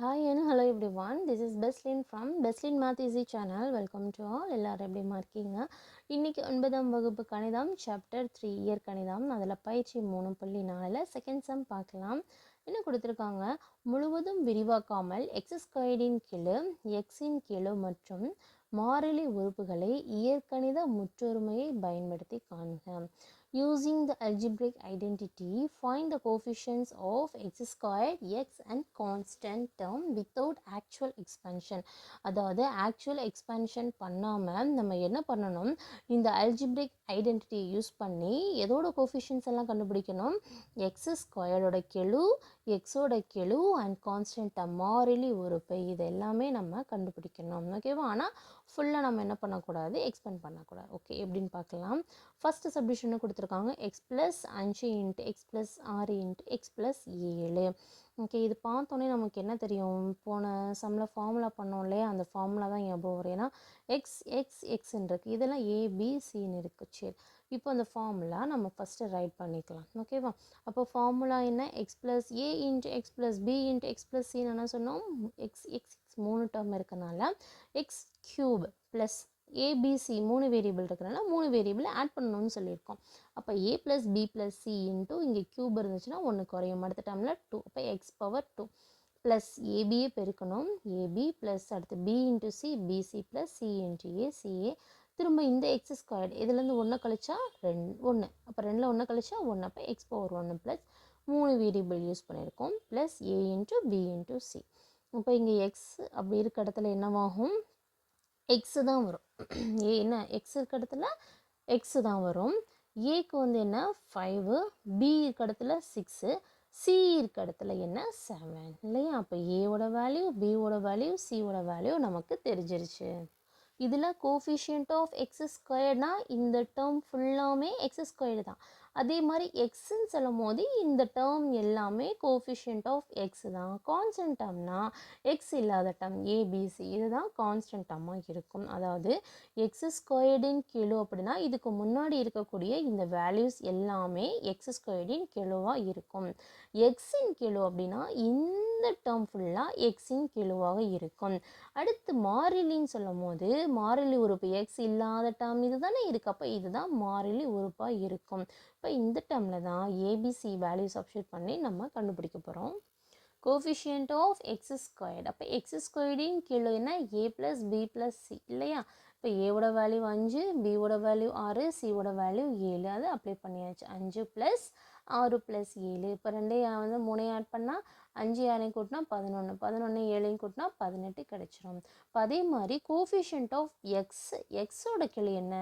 Hi and hello everyone this is Beslin from Beslin math easy channel welcome to all எல்லோரும் எப்படிமா இருக்கீங்க? இன்றைக்கி ஒன்பதாம் வகுப்பு கணிதம் சாப்டர் த்ரீ இயர் கணிதம். அதில் பயிற்சி மூணு புள்ளி நாலில் செகண்ட் சம் பார்க்கலாம். என்ன கொடுத்துருக்காங்க? முழுவதும் விரிவாக்காமல் எக்ஸ் ஸ்கொயர்டின் கிளு எக்ஸின் கிளு மற்றும் மாறிலி உறுப்புகளை இயற்கணித முற்றொருமையை பயன்படுத்தி காண்க. using the algebraic identity find the coefficients of x squared x and constant term without actual expansion அதாவது actual expansion பண்ணாமல் நம்ம என்ன பண்ணணும் இந்த algebraic ஐடென்டிட்டியை யூஸ் பண்ணி எதோட கோஃபிஷியன்ஸ் எல்லாம் கண்டுபிடிக்கணும்? எக்ஸ் ஸ்கொயரோட கெழு எக்ஸோட கெழு அண்ட் கான்ஸ்டண்ட்டாக மாறிலி உறுப்பு இது எல்லாமே நம்ம கண்டுபிடிக்கணும். ஓகேவா ஆனால் ஃபுல்லாக நம்ம என்ன பண்ணக்கூடாது? எக்ஸ்பெண்ட் பண்ணக்கூடாது. ஓகே எப்படின்னு பார்க்கலாம். ஃபஸ்ட்டு சப்டிஷனை கொடுத்துருக்காங்க. எக்ஸ் ப்ளஸ் அஞ்சு இன்ட்டு எக்ஸ் ப்ளஸ் ஆறு இன்ட்டு எக்ஸ் ப்ளஸ் ஏழு. ஓகே இது பார்த்தோன்னே நமக்கு என்ன தெரியும்? போன சம்மில் ஃபார்முலா பண்ணோம் இல்லையா? அந்த ஃபார்முலா தான் ஞாபகம் வரும் ஏன்னா எக்ஸ் எக்ஸ் எக்ஸ்ன்னு இருக்குது இதெல்லாம் ஏபிசின்னு இருக்குது சரி. இப்போ அந்த ஃபார்முலா நம்ம ஃபஸ்ட்டு ரைட் பண்ணிக்கலாம். ஓகேவா? அப்போ ஃபார்முலா என்ன? X plus a into x plus b into x plus சின்னு என்ன சொன்னோம்? எக்ஸ் எக்ஸ் எக்ஸ் மூணு டேர்ம் இருக்கனால எக்ஸ் க்யூப் ப்ளஸ் ஏபிசி மூணு வேரியபிள் இருக்கிறனால மூணு வேரியபிள் ஆட் பண்ணணும்னு சொல்லியிருக்கோம். அப்போ a plus b plus c into இங்கே க்யூப் இருந்துச்சுன்னா ஒன்று குறையும். அடுத்த டைமில் டூ அப்போ எக்ஸ் பவர் டூ ப்ளஸ் ஏபியே பெருக்கணும். ஏபி ப்ளஸ் அடுத்து b into c bc plus c into a ca திரும்ப இந்த எக்ஸ் ஸ்கொயர்டு இதுலேருந்து ஒன்று கழிச்சா ரெண்டு ஒன்று அப்போ ரெண்டில் ஒன்று கழிச்சா ஒன்று அப்போ எக்ஸ் பவர் ஒன்று ப்ளஸ் மூணு வேரியபிள் யூஸ் பண்ணியிருக்கோம். Plus a into b into c இப்போ இங்கே எக்ஸ் அப்படி இருக்க இடத்துல என்னவாகும்? எக்ஸு தான் வரும். ஏ என்ன? எக்ஸ் இருக்க இடத்துல எக்ஸு தான் வரும். ஏக்கு வந்து என்ன? ஃபைவு பி இருக்க இடத்துல சிக்ஸு சி இருக்க இடத்துல என்ன? செவன் இல்லையா? அப்போ ஏவோட வேல்யூ பியோட வேல்யூ சியோட வேல்யூ நமக்கு தெரிஞ்சிருச்சு. இதில் கோஃபிஷியன்ட் ஆஃப் எக்ஸ் ஸ்கொயர்னா இந்த டேர்ம் ஃபுல்லாமே எக்ஸ் ஸ்கொயர்டு தான். அதே மாதிரி எக்ஸ்ன்னு சொல்லும் போது இந்த டேர்ம் எல்லாமே கோஃபிஷியன்ட் ஆஃப் எக்ஸ் தான். கான்ஸ்டன்ட் டேர்ம்னா எக்ஸ் இல்லாத டேர்ம் ஏபிசி இதுதான் கான்ஸ்டன்ட் டேர்மாக இருக்கும். அதாவது எக்ஸ் ஸ்கொயர்டின் கிலோ அப்படின்னா இதுக்கு முன்னாடி இருக்கக்கூடிய இந்த வேல்யூஸ் எல்லாமே எக்ஸ் ஸ்கொயர்டின் கெழுவாக இருக்கும். எக்ஸின் கிலோ அப்படின்னா இந்த டேர்ம் ஃபுல்லாக எக்ஸின் கெழுவாக இருக்கும். அடுத்து மாறிலின்னு சொல்லும் போது மாறிலி உறுப்பு எக்ஸ் இல்லாத டேர்ம் இது தானே இருக்குது அப்போ இதுதான் மாறிலி உறுப்பாக இருக்கும். இப்போ இந்த டேர்மில் தான் ஏபிசி வேல்யூ சப்ஸ்டியூட் பண்ணி நம்ம கண்டுபிடிக்க போகிறோம் கோஃபிஷியன்ட் ஆஃப் எக்ஸ் ஸ்கொயர்டு அப்போ எக்ஸ் ஸ்கொயர்டின் கீழே என்ன? A plus b plus c இல்லையா? இப்போ ஏவோட வேல்யூ அஞ்சு பியோட வேல்யூ ஆறு சியோட வேல்யூ ஏழு. அது அப்ளை பண்ணியாச்சு. அஞ்சு ப்ளஸ் ஆறு ப்ளஸ் ஏழு. இப்போ ரெண்டையும் வந்து மூணையும் ஆட் பண்ணால் அஞ்சு ஆறையும் கூட்டினா பதினொன்று பதினொன்று ஏழையும் கூட்டினா பதினெட்டு கிடச்சிரும். இப்போ அதே மாதிரி கோஃபிஷியன்ட் ஆஃப் எக்ஸ் எக்ஸோட கிளி என்ன?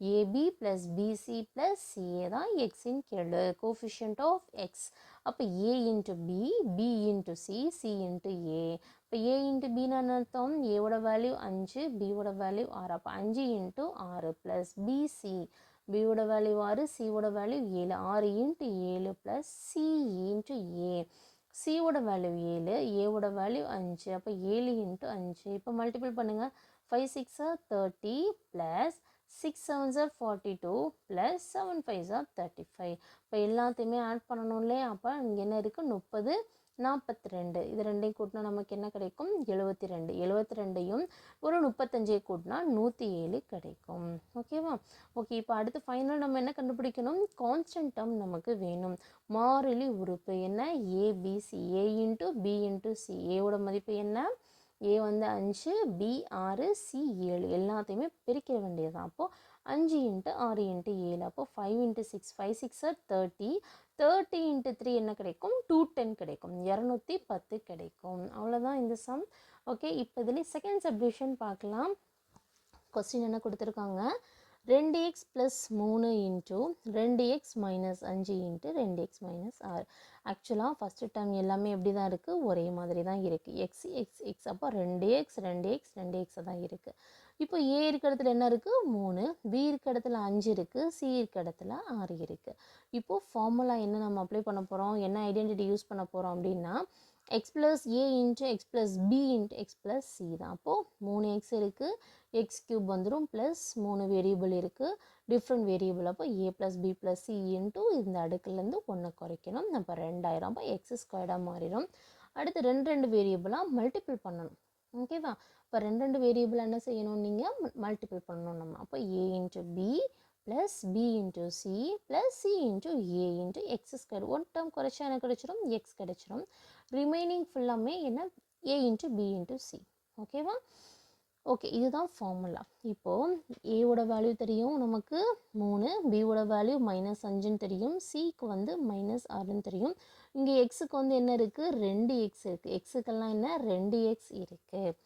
Ab plus bc plus ca தான் எக்ஸின் கெழு கோஃபிஷியன்ட் ஆஃப் எக்ஸ் அப்போ a into b b into c c into a இப்போ ஏ இன்ட்டு பின்னு அர்த்தம்? ஏவோட வேல்யூ அஞ்சு பியோட வேல்யூ ஆறு. அப்போ அஞ்சு இன்ட்டு ஆறு ப்ளஸ் பிசி பியோட வேல்யூ ஆறு சியோட வேல்யூ ஏழு. ஆறு இன்ட்டு ஏழு ப்ளஸ் சி இன்ட்டு ஏ சியோட வேல்யூ ஏழு ஏவோட வேல்யூ அஞ்சு. அப்போ ஏழு இன்ட்டு அஞ்சு. இப்போ மல்டிபிள் பண்ணுங்கள் five சிக்ஸாக thirty plus six seven sir forty two plus seven five sir thirty five இப்போ எல்லாத்தையுமே ஆட் பண்ணணும் இல்லையா? அப்போ இங்கே என்ன இருக்குது முப்பது நாற்பத்தி ரெண்டு இது ரெண்டையும் கூட்டினா நமக்கு என்ன கிடைக்கும்? எழுபத்தி ரெண்டு எழுபத்தி ரெண்டையும் ஒரு முப்பத்தஞ்சை கூட்டினா நூற்றி ஏழு கிடைக்கும் ஓகேவா ஓகே இப்போ அடுத்து ஃபைனல் நம்ம என்ன கண்டுபிடிக்கணும்? கான்ஸ்டன்ட் டேர்ம் நமக்கு வேணும். மாறிலி உறுப்பு என்ன? Abc a into b into c ஏவோட மதிப்பு என்ன? ஏ வந்து அஞ்சு பி ஆறு சி ஏழு. எல்லாத்தையுமே பிரிக்க வேண்டியது தான் அப்போது அஞ்சு இன்ட்டு ஆறு இன்ட்டு ஏழு. அப்போது five into six five six thirty thirty into three என்ன கிடைக்கும்? டூ டென் கிடைக்கும். இரநூத்தி பத்து கிடைக்கும். அவ்வளோதான் இந்த சம் ஓகே இப்போ இதில் செகண்ட் சப்டிவிஷன் பார்க்கலாம். கொஸ்டின் என்ன கொடுத்துருக்காங்க? ரெண்டு எக்ஸ் ப்ளஸ் மூணு இன்ட்டு ரெண்டு எக்ஸ் மைனஸ் அஞ்சு இன்ட்டு ரெண்டு எக்ஸ் மைனஸ் ஆறு. ஆக்சுவலாக ஃபஸ்ட்டு டைம் எல்லாமே எப்படி தான் இருக்குது ஒரே மாதிரி தான் இருக்குது எக்ஸ் எக்ஸ் எக்ஸ் அப்போ ரெண்டு எக்ஸ் ரெண்டு எக்ஸ் ரெண்டு எக்ஸ் தான் இருக்குது இப்போ ஏ இருக்க இடத்துல என்ன இருக்குது மூணு. பி இருக்க இடத்துல அஞ்சு இருக்குது சி இருக்க இடத்துல ஆறு இருக்குது இப்போது ஃபார்முலா என்ன நம்ம அப்ளை பண்ண போகிறோம் என்ன ஐடென்டிட்டி யூஸ் பண்ண போகிறோம் அப்படின்னா x plus a into x plus b into x plus c தான். அப்போது மூணு எக்ஸ் இருக்குது எக்ஸ் க்யூப் வந்துடும் ப்ளஸ் மூணு வேரியபிள் இருக்குது டிஃப்ரெண்ட் வேரியபிள் அப்போ a plus b plus c into இந்த அடுக்குலேருந்து ஒன்று குறைக்கணும். அப்போ ரெண்டாயிரம். அப்போ எக்ஸ் ஸ்கொயர்டாக மாறிடும். அடுத்து ரெண்டு ரெண்டு வேரியபிளாக மல்டிபிள் பண்ணணும். ஓகேவா இப்போ ரெண்டு ரெண்டு வேரியபிள் என்ன செய்யணும் நீங்கள் மல்டிபிள் பண்ணணும் நம்ம. அப்போ a into b plus b into c plus c into a into x square one term குறைச்சா எனக்கு கிடைச்சிரும் எக்ஸ் கிடைச்சிரும். ரிமைனிங் ஃபுல்லாமே என்ன? A into b into c ஓகேவா ஓகே இதுதான் ஃபார்முலா இப்போது ஏவோட வேல்யூ தெரியும் நமக்கு. மூணு பியோட வேல்யூ மைனஸ் அஞ்சுன்னு தெரியும். சிக்கு வந்து மைனஸ் ஆறுன்னு தெரியும். இங்கே எக்ஸுக்கு வந்து என்ன இருக்குது ரெண்டு எக்ஸ் இருக்குது எக்ஸுக்கெல்லாம் என்ன? ரெண்டு எக்ஸ் இருக்குது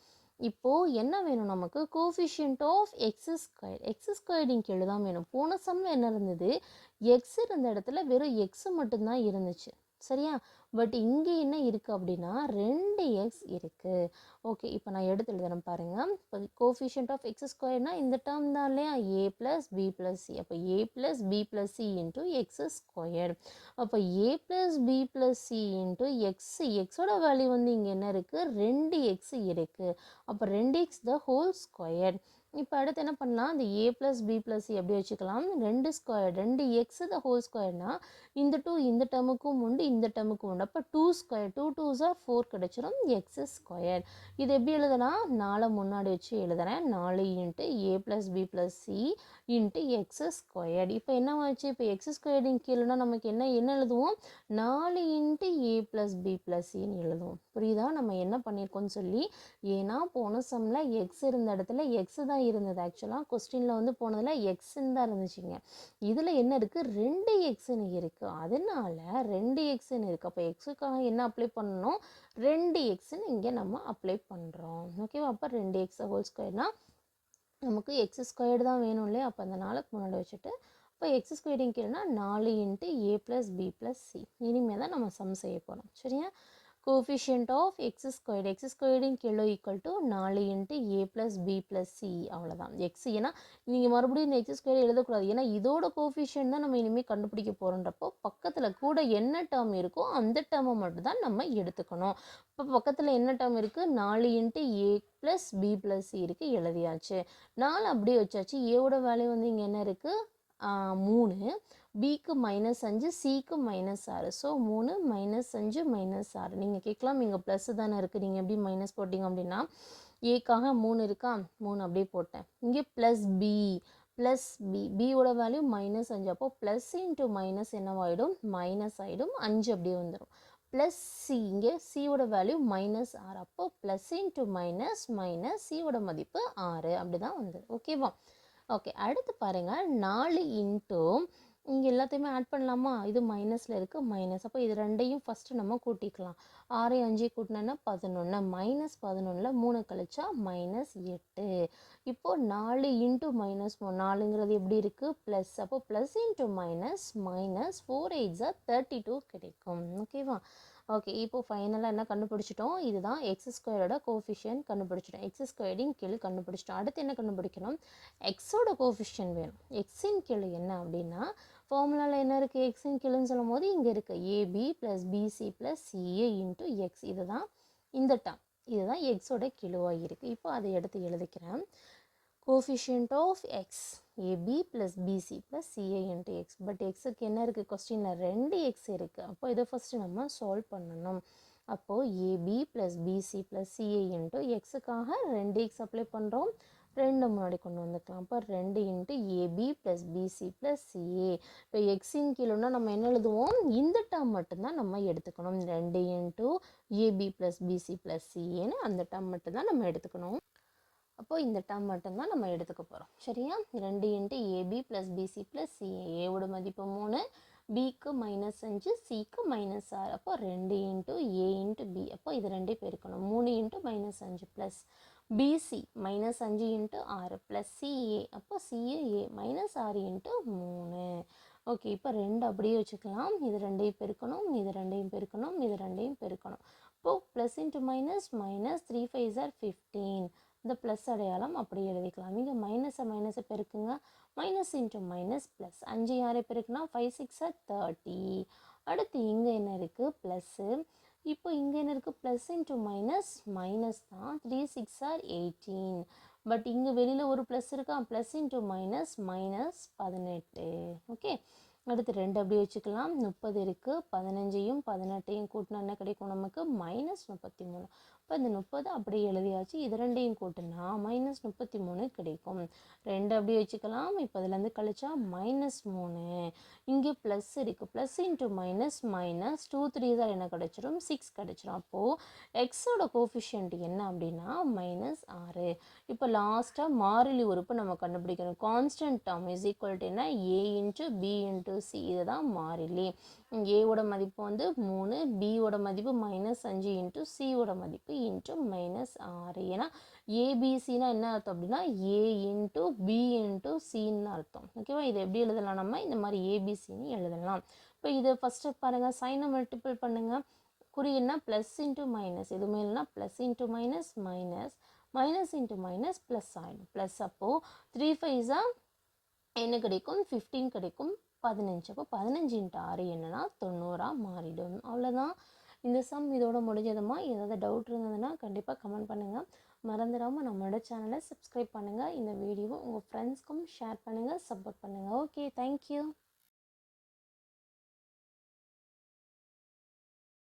இப்போது என்ன வேணும் நமக்கு? Coefficient of x square x squared இங்கே தான் வேணும். போன சம்மில் என்ன இருந்தது? எக்ஸ் இருந்த இடத்துல வெறும் எக்ஸ் மட்டும்தான் இருந்துச்சு. சரியா? பட் இங்கே என்ன இருக்குது அப்படின்னா ரெண்டு எக்ஸ் இருக்குது ஓகே இப்போ நான் எடுத்து எழுதுறேன் பாருங்கள் இப்போ கோஃபிஷியன்ட் ஆஃப் எக்ஸ் ஸ்கொயர்னால் இந்த டேர்ம் தான் இல்லையா? A plus b plus c அப்போ a plus b plus c into x square அப்போ a plus b plus c into x எக்ஸோட வேல்யூ வந்து இங்கே என்ன இருக்குது ரெண்டு எக்ஸ் இருக்குது அப்போ ரெண்டு எக்ஸ் த ஹோல் ஸ்கொயர் இப்போ அடுத்து என்ன பண்ணலாம்? இந்த a plus b plus c எப்படி வச்சுக்கலாம். ரெண்டு ஸ்கொயர் ரெண்டு எக்ஸ் த ஹோல் ஸ்கொயர்னா இந்த டூ இந்த டேர்முக்கும் உண்டு இந்த டேர்முக்கும் உண்டு. அப்போ two square two two or four கிடச்சிரும். எக்ஸ் ஸ்கொயர் இது எப்படி எழுதலாம்? நாலு முன்னாடி வச்சு எழுதுகிறேன் நாலு into a plus b plus c into x square இப்போ என்ன ஆச்சு? இப்போ எக்ஸ் ஸ்கொயர்டின் கீழேனா நமக்கு என்ன என்ன எழுதுவோம்? நாலு into a plus b plus சின்னு எழுதுவோம். புரியுதா? நம்ம என்ன பண்ணியிருக்கோம்னு சொல்லி ஏன்னா போன சம்மில் எக்ஸ் இருந்த இடத்துல எக்ஸ் தான் இருந்தது ஆக்சுவலாக கொஸ்டினில் வந்து போனதில் எக்ஸ்ன்னு தான் இருந்துச்சுங்க. இதில் என்ன இருக்குது ரெண்டு எக்ஸ்ன்னு இருக்குது அதனால ரெண்டு எக்ஸுன்னு இருக்குது அப்போ எக்ஸுக்காக என்ன அப்ளை பண்ணணும்? ரெண்டு எக்ஸுன்னு இங்கே நம்ம அப்ளை பண்ணுறோம் ஓகேவா அப்போ ரெண்டு எக்ஸ் ஹோல் ஸ்கொயர்னால் நமக்கு எக்ஸ் ஸ்கொயர்டு தான் வேணும் இல்லையா? அப்போ அந்த நாளுக்கு முன்னாடி வச்சுட்டு. இப்போ எக்ஸ் ஸ்கொயரிங் கீழேனா நாலு into a plus b plus c இனிமேல் தான் நம்ம சம் செய்ய போகிறோம் சரியா? Coefficient of x squared x ஸ்கொயர்டின் கிலோ ஈக்குவல் டு நாலு into a plus b plus c அவ்வளோதான் எக்ஸ் ஏன்னா நீங்கள் மறுபடியும் இந்த எக்ஸ் ஸ்கொயர் எழுதக்கூடாது. ஏன்னா இதோட கோஃபிஷியன் தான் நம்ம இனிமேல் கண்டுபிடிக்க போகிறோன்றப்போ பக்கத்தில் கூட என்ன டேர்ம் இருக்கோ அந்த டேர்மை மட்டும் தான் நம்ம எடுத்துக்கணும். இப்போ பக்கத்தில் என்ன டேர்ம் இருக்குது நாலு into a plus b plus c இருக்குது எழுதியாச்சு. நாலு அப்படியே வச்சாச்சு. ஏவோட வேல்யூ வந்து இங்கே என்ன இருக்குது மூணு. பிக்கு மைனஸ் அஞ்சு சிக்கு மைனஸ் ஆறு. ஸோ மூணு மைனஸ் அஞ்சு மைனஸ் ஆறு. நீங்கள் கேட்கலாம் இங்கே ப்ளஸ் தானே இருக்குது நீங்கள் எப்படி மைனஸ் போட்டிங்க அப்படின்னா ஏக்காக மூணு இருக்கா? மூணு அப்படியே போட்டேன். இங்கே ப்ளஸ் பி ப்ளஸ் பி பியோட வேல்யூ மைனஸ் அஞ்சு. அப்போது ப்ளஸ் இன்ட்டு மைனஸ் என்னவாயிடும்? மைனஸ் ஆகிடும் அஞ்சு அப்படியே வந்துடும் ப்ளஸ் சி இங்கே சியோட வேல்யூ மைனஸ் ஆறு. அப்போது ப்ளஸ் இன்ட்டு மைனஸ் மைனஸ் சியோட மதிப்பு ஆறு. அப்படி தான் வந்தது ஓகேவா ஓகே அடுத்து பாருங்கள் நாலு இன்ட்டு இங்கே எல்லாத்தையுமே ஆட் பண்ணலாமா? இது மைனஸில் இருக்குது மைனஸ் அப்போ இது ரெண்டையும் ஃபஸ்ட்டு நம்ம கூட்டிக்கலாம். ஆறு அஞ்சு கூட்டினோன்னா பதினொன்று மைனஸ் பதினொன்றில் மூணு கழிச்சா மைனஸ் எட்டு. இப்போது நாலு இன்ட்டு மைனஸ் நாலுங்கிறது எப்படி இருக்குது ப்ளஸ் அப்போ plus into minus minus four எயிட்ஸாக thirty two கிடைக்கும். ஓகேவா ஓகே இப்போ ஃபைனலாக என்ன கண்டுபிடிச்சிட்டோம்? இதுதான் எக்ஸ் ஸ்கொயரோட கோஃபிஷியன் கண்டுபிடிச்சிட்டோம். எக்ஸ் ஸ்கொயரின் கீழ் கண்டுபிடிச்சிட்டோம். அடுத்து என்ன கண்டுபிடிக்கணும்? எக்ஸோட கோஃபிஷியன் வேணும். எக்ஸின் கீழ் என்ன அப்படின்னா ஃபார்முலாவில் என்ன இருக்குது எக்ஸின் கீழ்னு சொல்லும் போது இங்கே இருக்குது ab plus bc plus ca into x இதுதான் இந்த டேர்ம் இதுதான் எக்ஸோட கிலோவாக இருக்குது இப்போ அதை எடுத்து எழுதிக்கிறேன். Coefficient of x ab plus bc plus ca into x but எக்ஸுக்கு என்ன இருக்குது கொஸ்டினில் ரெண்டு எக்ஸ் இருக்குது அப்போ இதை ஃபஸ்ட்டு நம்ம சால்வ் பண்ணணும். அப்போது ab plus bc plus ca into எக்ஸுக்காக ரெண்டு எக்ஸ் அப்ளை பண்ணுறோம் ரெண்டு முன்னாடி கொண்டு வந்துக்கலாம். அப்போ ரெண்டு into ab plus bc plus ca இப்போ எக்ஸின் கீழோன்னா நம்ம என்ன எழுதுவோம்? இந்த டேர்ம் மட்டும்தான் நம்ம எடுத்துக்கணும். ரெண்டு into ab plus bc plus சிஏன்னு அந்த டேர்ம் மட்டும்தான் நம்ம எடுத்துக்கணும். அப்போது இந்த டேர்ம் மட்டும்தான் நம்ம எடுத்துக்க போகிறோம் சரியா? ரெண்டு into ab plus bc plus ca ஏவோட மதிப்பு மூணு. பிக்கு மைனஸ் அஞ்சு சிக்கு மைனஸ் ஆறு. அப்போ ரெண்டு இன்ட்டு ஏ இன்ட்டு பி அப்போ இது ரெண்டே பெருக்கணும். மூணு இன்ட்டு மைனஸ் அஞ்சு ப்ளஸ் பிசி மைனஸ் அஞ்சு இன்ட்டு ஆறு ப்ளஸ் சிஏ அப்போ சிஏஏ மைனஸ் ஆறு இன்ட்டு மூணு. ஓகே இப்போ ரெண்டு அப்படியே வச்சுக்கலாம். இது ரெண்டையும் பெருக்கணும். இது ரெண்டையும் பெருக்கணும். இது ரெண்டையும் பெருக்கணும். இப்போது plus into minus minus three five are fifteen இந்த ப்ளஸ் அடையாளம் அப்படி எழுதிக்கலாம். இங்கே மைனஸை மைனஸை பெருக்குங்க. மைனஸ் இன்ட்டு மைனஸ் ப்ளஸ் அஞ்சு யாரை பெருக்குன்னா ஃபைவ் சிக்ஸ் ஆர் தேர்ட்டி அடுத்து இங்கே என்ன இருக்குது ப்ளஸ்ஸு இப்போ இங்கே என்ன இருக்குது ப்ளஸ் இன்ட்டு மைனஸ் மைனஸ் தான் three six or eighteen but இங்கே வெளியில் ஒரு ப்ளஸ் இருக்கா? ப்ளஸ் இன்ட்டு மைனஸ் மைனஸ் பதினெட்டு. ஓகே அடுத்து ரெண்டு அப்படியே வச்சுக்கலாம். முப்பது இருக்குது பதினஞ்சையும் பதினெட்டையும் கூட்டினா என்ன கிடைக்கும்? நமக்கு மைனஸ் முப்பத்தி மூணு. இப்போ இந்த முப்பது அப்படியே எழுதியாச்சு. இது ரெண்டையும் கூட்டினா மைனஸ் முப்பத்தி மூணு கிடைக்கும். ரெண்டு அப்படியே வச்சுக்கலாம். இப்போ இதுலேருந்து கழிச்சா மைனஸ் மூணு. இங்கே ப்ளஸ் இருக்குது plus into minus minus two three தான் என்ன கிடச்சிரும்? சிக்ஸ் கிடச்சிரும். அப்போது எக்ஸோட கோஃபிஷியன்ட் என்ன அப்படின்னா மைனஸ் ஆறு. இப்போ லாஸ்ட்டாக மாறிலி உறுப்பு நம்ம கண்டுபிடிக்கணும். Constant term is equal to என்ன? A into b into c இதுதான் மாறிலி. ஏவோட மதிப்பு வந்து மூணு பியோட மதிப்பு மைனஸ் அஞ்சு இன்ட்டு சியோட மதிப்பு இன்ட்டு மைனஸ் ஆறு. ஏன்னா ஏபிசினா என்ன அர்த்தம் அப்படின்னா ஏ இன்ட்டு பி இன்ட்டு சின்னு அர்த்தம். ஓகேவா இதை எப்படி எழுதலாம் நம்ம? இந்த மாதிரி ஏபிசின்னு எழுதலாம். இப்போ இதை ஃபஸ்ட்டு பாருங்கள் சைனை மல்டிபிள் பண்ணுங்கள் குறியன்னா ப்ளஸ் இன்ட்டு மைனஸ் எதுவுமே இல்லைன்னா plus into minus minus minus into minus plus ஆகிடும் ப்ளஸ் அப்போது த்ரீ ஃபைவ்ஸாக என்ன கிடைக்கும்? ஃபிஃப்டீன் கிடைக்கும். பதினஞ்சு. அப்போ பதினஞ்சு இன்ட்டு ஆறு என்னன்னா தொண்ணூறாக மாறிடும். அவ்வளோதான் இந்த சம் இதோட முடிஞ்சதுமா? ஏதாவது டவுட் இருந்ததுன்னா கண்டிப்பாக கமெண்ட் பண்ணுங்கள் மறந்துடாமல் நம்மளோட சேனலை சப்ஸ்கிரைப் பண்ணுங்கள் இந்த வீடியோவை உங்கள் ஃப்ரெண்ட்ஸ்க்கும் ஷேர் பண்ணுங்கள் சப்போர்ட் பண்ணுங்கள் ஓகே தேங்க்யூ